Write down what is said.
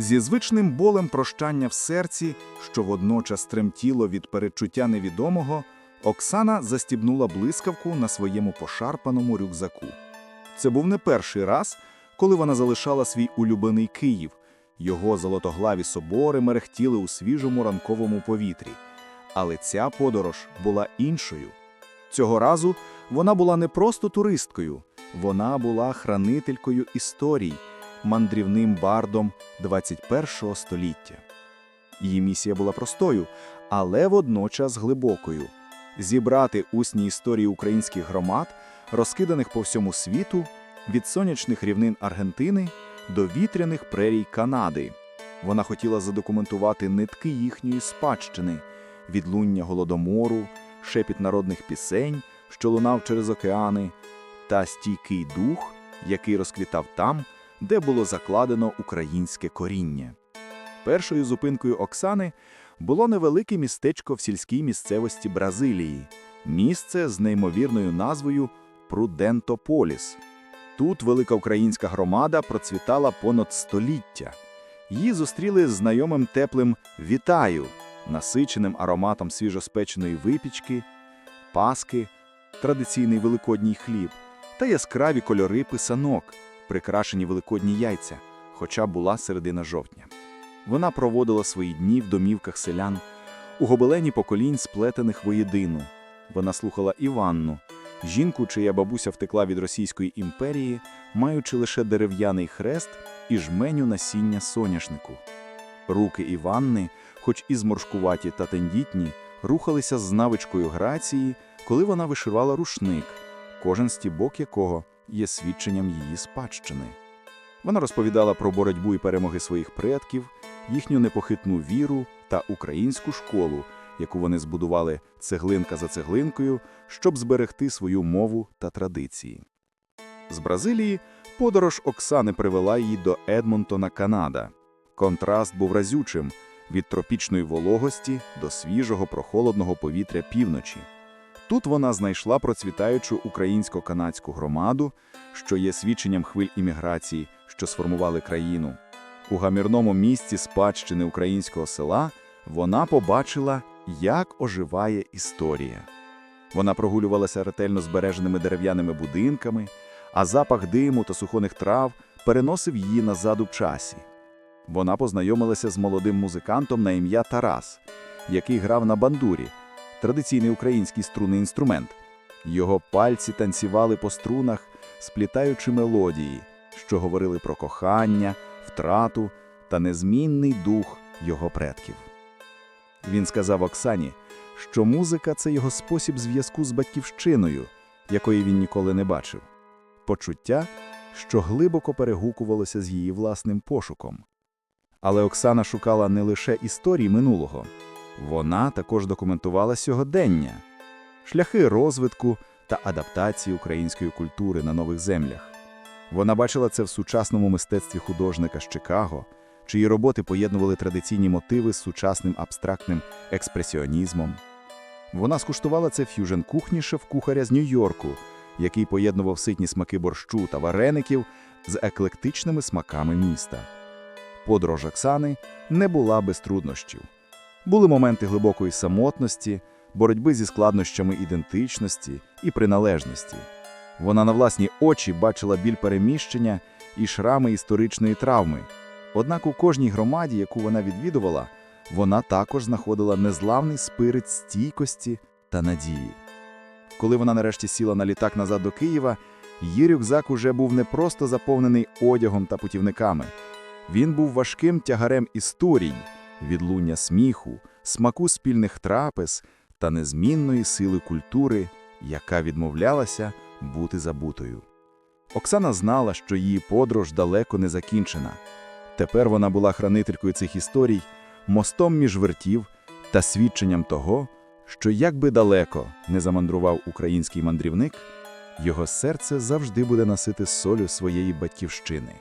Зі звичним болем прощання в серці, що водночас тремтіло від передчуття невідомого, Оксана застібнула блискавку на своєму пошарпаному рюкзаку. Це був не перший раз, коли вона залишала свій улюблений Київ. Його золотоглаві собори мерехтіли у свіжому ранковому повітрі. Але ця подорож була іншою. Цього разу вона була не просто туристкою, вона була хранителькою історій, мандрівним бардом 21 століття. Її місія була простою, але водночас глибокою зібрати усні історії українських громад, розкиданих по всьому світу, від сонячних рівнин Аргентини до вітряних прерій Канади. Вона хотіла задокументувати нитки їхньої спадщини, відлуння голодомору, шепіт народних пісень, що лунав через океани, та стійкий дух, який розквітав там, де було закладено українське коріння. Першою зупинкою Оксани було невелике містечко в сільській місцевості Бразилії, місце з неймовірною назвою Прудентополіс. Тут велика українська громада процвітала понад століття. Її зустріли з знайомим теплим «Вітаю», насиченим ароматом свіжоспеченої випічки, паски, традиційний великодній хліб та яскраві кольори писанок, прикрашені великодні яйця, хоча була середина жовтня. Вона проводила свої дні в домівках селян, у гобелені поколінь, сплетених воєдину. Вона слухала Іванну, жінку, чия бабуся втекла від Російської імперії, маючи лише дерев'яний хрест і жменю насіння соняшнику. Руки Іванни, хоч і зморшкуваті та тендітні, рухалися з навичкою грації, коли вона вишивала рушник, кожен стібок якого є свідченням її спадщини. Вона розповідала про боротьбу і перемоги своїх предків, їхню непохитну віру та українську школу, яку вони збудували цеглинка за цеглинкою, щоб зберегти свою мову та традиції. З Бразилії подорож Оксани привела її до Едмонтона, Канада. Контраст був разючим від тропічної вологості до свіжого прохолодного повітря півночі. Тут вона знайшла процвітаючу українсько-канадську громаду, що є свідченням хвиль імміграції, що сформували країну. У гамірному місці спадщини українського села вона побачила, як оживає історія. Вона прогулювалася ретельно збереженими дерев'яними будинками, а запах диму та сухоних трав переносив її назад у часі. Вона познайомилася з молодим музикантом на ім'я Тарас, який грав на бандурі, традиційний український струнний інструмент. Його пальці танцювали по струнах, сплітаючи мелодії, що говорили про кохання, втрату та незмінний дух його предків. Він сказав Оксані, що музика це його спосіб зв'язку з батьківщиною, якої він ніколи не бачив, почуття, що глибоко перегукувалося з її власним пошуком. Але Оксана шукала не лише історії минулого, вона також документувала сьогодення, шляхи розвитку та адаптації української культури на нових землях. Вона бачила це в сучасному мистецтві художника з Чикаго, чиї роботи поєднували традиційні мотиви з сучасним абстрактним експресіонізмом. Вона скуштувала це ф'южн кухні шеф-кухаря з Нью-Йорку, який поєднував ситні смаки борщу та вареників з еклектичними смаками міста. Подорож Оксани не була без труднощів. Були моменти глибокої самотності, боротьби зі складнощами ідентичності і приналежності. Вона на власні очі бачила біль переміщення і шрами історичної травми. Однак у кожній громаді, яку вона відвідувала, вона також знаходила незламний спирит стійкості та надії. Коли вона нарешті сіла на літак назад до Києва, її рюкзак уже був не просто заповнений одягом та путівниками. Він був важким тягарем історій, відлуння сміху, смаку спільних трапез та незмінної сили культури, яка відмовлялася бути забутою. Оксана знала, що її подорож далеко не закінчена. Тепер вона була хранителькою цих історій, мостом між вертів та свідченням того, що як би далеко не замандрував український мандрівник, його серце завжди буде носити солю своєї батьківщини.